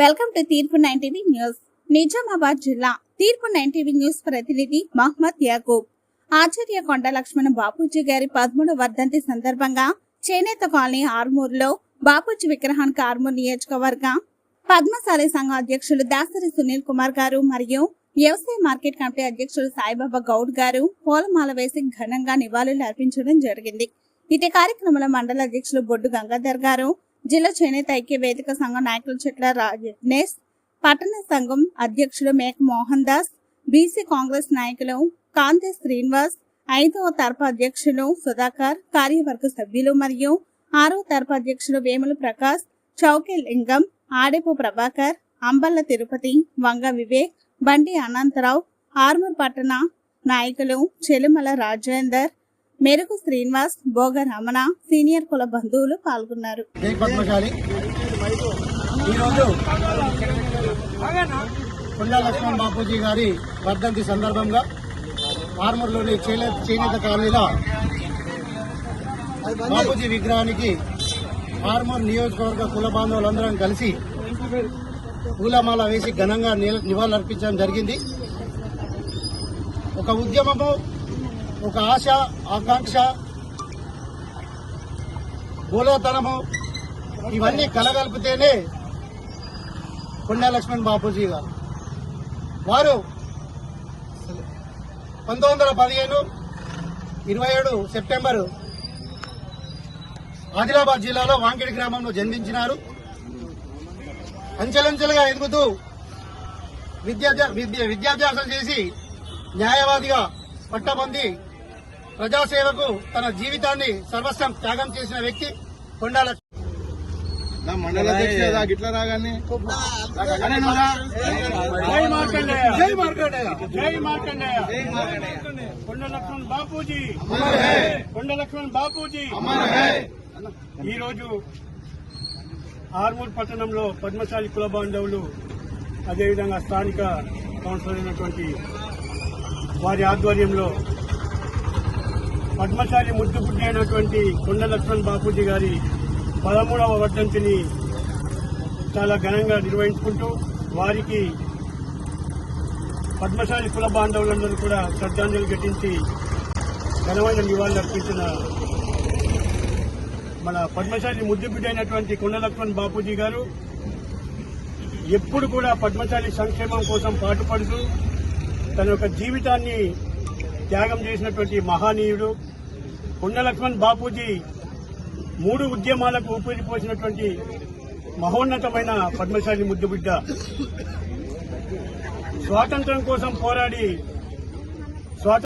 Welcome to Teerpu nine TV news. Nizamabad జిల్లా Teerpu nine TV news ప్రతినిధి మహమ్మద్ యాకూబ్. ఆచార్య కొండ లక్ష్మణ బాపూజీ గారి పదమూడు వర్ధంతి సందర్భంగా చేనేత కాలనీ ఆర్మూర్లో బాపూజీ విగ్రహానికి ఆర్మూర్ నియోజకవర్గ పద్మశాలి సంఘం అధ్యక్షులు దాసరి సునీల్ కుమార్ గారు మరియు వ్యవసాయ మార్కెట్ కమిటీ అధ్యక్షులు సాయిబాబా గౌడ్ గారు పూలమాల వేసి ఘనంగా నివాళులు అర్పించడం జరిగింది. ఇటు కార్యక్రమంలో మండల అధ్యక్షులు బొడ్డు గంగాధర్ గారు జిల్లా చేనేత ఐక్య వేదిక సంఘం నాయకులు చెట్ల రాజేష్ పట్టణ సంఘం అధ్యక్షుడు మేక మోహన్ దాస్ బీసీ కాంగ్రెస్ నాయకులు కాంతి శ్రీనివాస్ ఐదవ తరపు అధ్యక్షులు సుధాకర్ కార్యవర్గ సభ్యులు మరియు ఆరవ తరపు అధ్యక్షులు వేముల ప్రకాష్ చౌకే లింగం ఆడేపు ప్రభాకర్ అంబల్ల తిరుపతి వంగ వివేక్ బండి అనంతరావు ఆర్మూర్ పట్టణ నాయకులు చెలుమల రాజేందర్ మేరకు శ్రీనివాస్ భోగ రమణ సీనియర్ కుల బంధువులు పాల్గొన్నారు. జై కొండా లక్ష్మణ్ బాపూజీ గారి వర్ధంతి సందర్భంగా ఆర్మూర్లోని చేనేత కాలనీలో బాపూజీ విగ్రహానికి ఆర్మూర్ నియోజకవర్గ కుల బాంధవులందరం కలిసి పూలమాల వేసి ఘనంగా నివాళులర్పించడం జరిగింది. ఒక ఉద్యమము ఒక ఆశ ఆకాంక్ష మూలతనము ఇవన్నీ కలగలిపితేనే కొండా లక్ష్మణ్ బాపూజీ గారు. వారు పంతొమ్మిది వందల పదిహేను ఇరవై ఏడు సెప్టెంబరు ఆదిలాబాద్ జిల్లాలో వాంకిడి గ్రామంలో జన్మించినారు. అంచెలంచెలుగా ఎదుగుతూ విద్యా విద్య విద్యాభ్యాసం చేసి న్యాయవాదిగా పట్టబొంది ప్రజాసేవకు తన జీవితాన్ని సర్వస్వం త్యాగం చేసిన వ్యక్తి కొండా లక్ష్మణ్ నా మండల అధ్యక్షుడు రా, గిట్ల రాగానే అరే నువ్వురా. జై మార్కండేయ. జై మార్కండేయ. జై మార్కండేయ. కొండ లక్ష్మణ్ బాపూజీ. కొండ లక్ష్మణ్ బాపూజీ. ఈ రోజు ఆర్మూర్ పట్టణంలో పద్మశాలి కుల బాంధవులు అదేవిధంగా స్థానిక కౌన్సిలర్ అయినటువంటి వారి ఆధ్వర్యంలో పద్మశాలి ముద్దుబుడ్డి అయినటువంటి కొండ లక్ష్మణ్ బాపూజీ గారి పదమూడవ వర్ధంతిని చాలా ఘనంగా నిర్వహించుకుంటూ వారికి పద్మశాలి కుల బాంధవులందరూ కూడా శ్రద్ధాంజలి ఘటించి ఘనమైన నివాళులు అర్పించిన మన పద్మశాలి ముద్దుబిడ్డ అయినటువంటి కొండ లక్ష్మణ్ బాపూజీ గారు ఎప్పుడు కూడా పద్మశాలి సంక్షేమం కోసం పాటుపడుతూ తన యొక్క జీవితాన్ని త్యాగం చేసినటువంటి మహానీయుడు. కొండ లక్ష్మణ్ బాపూజీ మూడు ఉద్యమాలకు ఊపిరిపోసినటువంటి మహోన్నతమైన పద్మశాలి ముద్దుబిడ్డ. స్వాతంత్రం కోసం పోరాడి స్వాతంత్ర